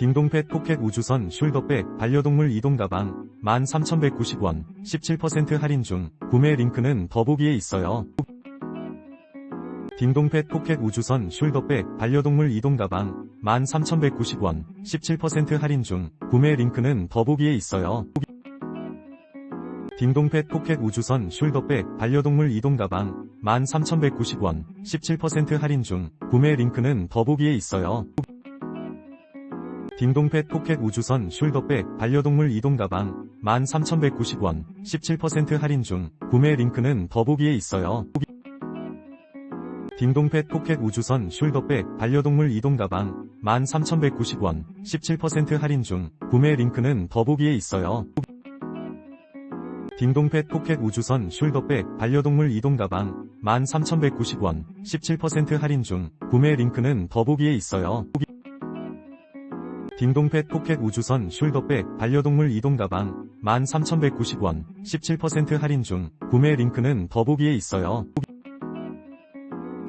딩동펫 포켓 우주선 숄더백 반려동물 이동 가방 13,190원 17% 할인 중 구매 링크는 더보기에 있어요. 딩동펫 포켓 우주선 숄더백 반려동물 이동 가방 13,190원 17% 할인 중 구매 링크는 더보기에 있어요. 딩동펫 포켓 우주선 숄더백 반려동물 이동 가방 13,190원 17% 할인 중 구매 링크는 더보기에 있어요. 딩동펫 포켓 우주선 숄더백 반려동물 이동 가방 13,190원 17% 할인 중 구매 링크는 더보기에 있어요. 딩동펫 포켓 우주선 숄더백 반려동물 이동 가방 13,190원 17% 할인 중 구매 링크는 더보기에 있어요. 딩동펫 포켓 우주선 숄더백 반려동물 이동 가방 13,190원 17% 할인 중 구매 링크는 더보기에 있어요. 딩동펫 포켓 우주선 숄더백 반려동물 이동 가방 13,190원 17% 할인 중 구매 링크는 더보기에 있어요.